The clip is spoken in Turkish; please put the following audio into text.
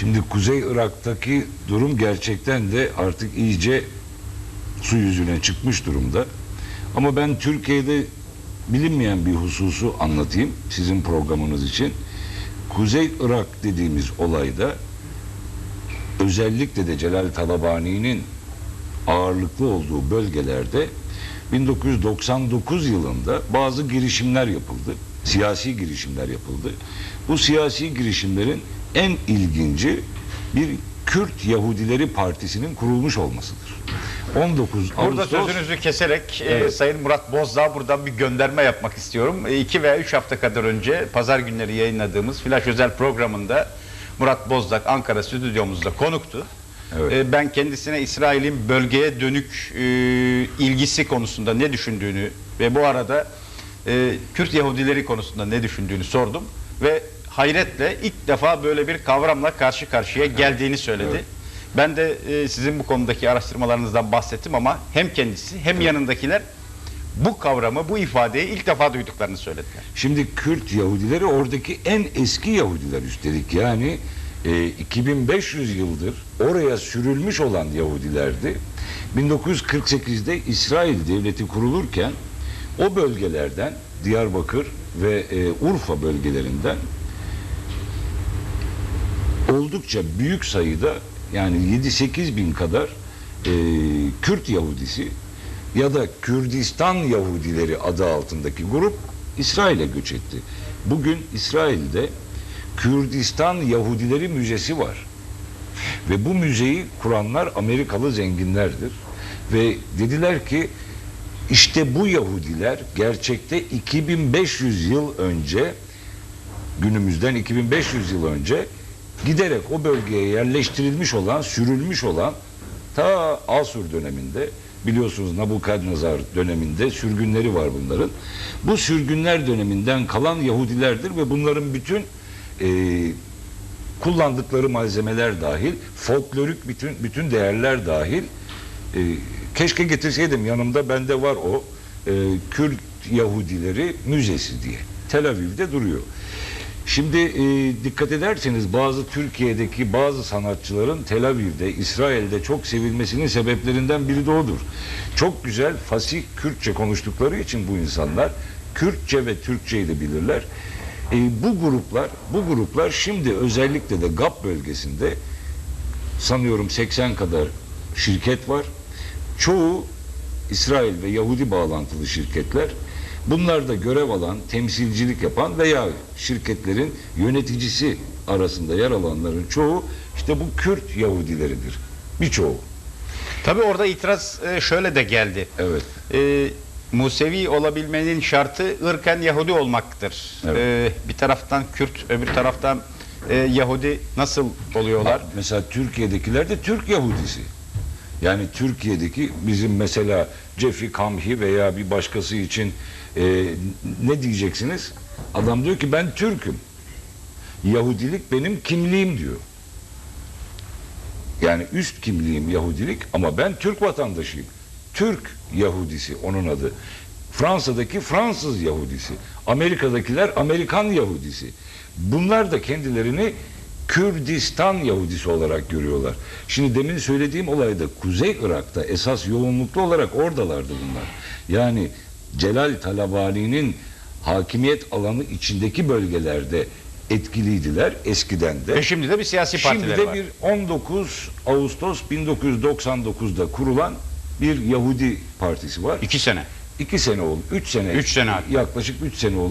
Şimdi Kuzey Irak'taki durum gerçekten de artık iyice su yüzüne çıkmış durumda. Ama ben Türkiye'de bilinmeyen bir hususu anlatayım sizin programınız için. Kuzey Irak dediğimiz olayda özellikle de Celal Talabani'nin ağırlıklı olduğu bölgelerde 1999 yılında bazı girişimler yapıldı. Siyasi girişimler yapıldı. Bu siyasi girişimlerin en ilginci bir Kürt Yahudileri Partisi'nin kurulmuş olmasıdır. 19 Burada Ağustos sözünüzü keserek e, Evet. Sayın Murat Bozdağ buradan bir gönderme yapmak istiyorum. 2 veya 3 hafta kadar önce pazar günleri yayınladığımız Flash Özel programında Murat Bozdağ Ankara stüdyomuzda konuktu. Evet. E, ben kendisine İsrail'in bölgeye dönük e, ilgisi konusunda ne düşündüğünü ve bu arada e, Kürt Yahudileri konusunda ne düşündüğünü sordum ve hayretle ilk defa böyle bir kavramla karşı karşıya geldiğini söyledi. Ben de e, sizin bu konudaki araştırmalarınızdan bahsettim ama hem kendisi hem yanındakiler bu kavramı, bu ifadeyi ilk defa duyduklarını söylediler. Şimdi Kürt Yahudileri oradaki en eski Yahudiler üstelik yani e, 2500 yıldır oraya sürülmüş olan Yahudilerdi. 1948'de İsrail devleti kurulurken o bölgelerden Diyarbakır ve e, Urfa bölgelerinden oldukça büyük sayıda yani 7-8 bin kadar e, Kürt Yahudisi ya da Kürdistan Yahudileri adı altındaki grup İsrail'e göç etti. Bugün İsrail'de Kürdistan Yahudileri Müzesi var. Ve bu müzeyi kuranlar Amerikalı zenginlerdir. Ve dediler ki işte bu Yahudiler gerçekte 2500 yıl önce günümüzden 2500 yıl önce giderek o bölgeye yerleştirilmiş olan, sürülmüş olan ta Asur döneminde biliyorsunuz Nabukadnezar döneminde sürgünleri var bunların. Bu sürgünler döneminden kalan Yahudilerdir ve bunların bütün e, kullandıkları malzemeler dahil, folklorik bütün bütün değerler dahil e, keşke getirseydim yanımda bende var o e, Kürt Yahudileri Müzesi diye. Tel Aviv'de duruyor. Şimdi e, dikkat ederseniz bazı Türkiye'deki bazı sanatçıların Tel Aviv'de, İsrail'de çok sevilmesinin sebeplerinden biri de odur. Çok güzel fasih Kürtçe konuştukları için bu insanlar Kürtçe ve Türkçeyi de bilirler. E, bu gruplar, bu gruplar şimdi özellikle de GAP bölgesinde sanıyorum 80 kadar şirket var. Çoğu İsrail ve Yahudi bağlantılı şirketler. Bunlar da görev alan, temsilcilik yapan veya şirketlerin yöneticisi arasında yer alanların çoğu işte bu Kürt Yahudileridir. Birçoğu. Tabii orada itiraz e, şöyle de geldi. Evet. E, Musevi olabilmenin şartı ırken Yahudi olmaktır. Evet. E, bir taraftan Kürt, öbür taraftan e, Yahudi nasıl oluyorlar? Mesela Türkiye'dekiler de Türk Yahudisi. Yani Türkiye'deki bizim mesela Cefi Kamhi veya bir başkası için e, ne diyeceksiniz? Adam diyor ki ben Türk'üm. Yahudilik benim kimliğim diyor. Yani üst kimliğim Yahudilik ama ben Türk vatandaşıyım. Türk Yahudisi onun adı. Fransa'daki Fransız Yahudisi. Amerika'dakiler Amerikan Yahudisi. Bunlar da kendilerini Kürdistan Yahudisi olarak görüyorlar. Şimdi demin söylediğim olayda Kuzey Irak'ta esas yoğunluklu olarak oradalardı bunlar. Yani Celal Talabani'nin hakimiyet alanı içindeki bölgelerde etkiliydiler eskiden de. Ve şimdi de bir siyasi Şimdi partiler de var. bir 19 Ağustos 1999'da kurulan bir Yahudi partisi var. İki sene. İki sene oldu. Üç sene. Üç sene hatta. Yaklaşık üç sene oluyor.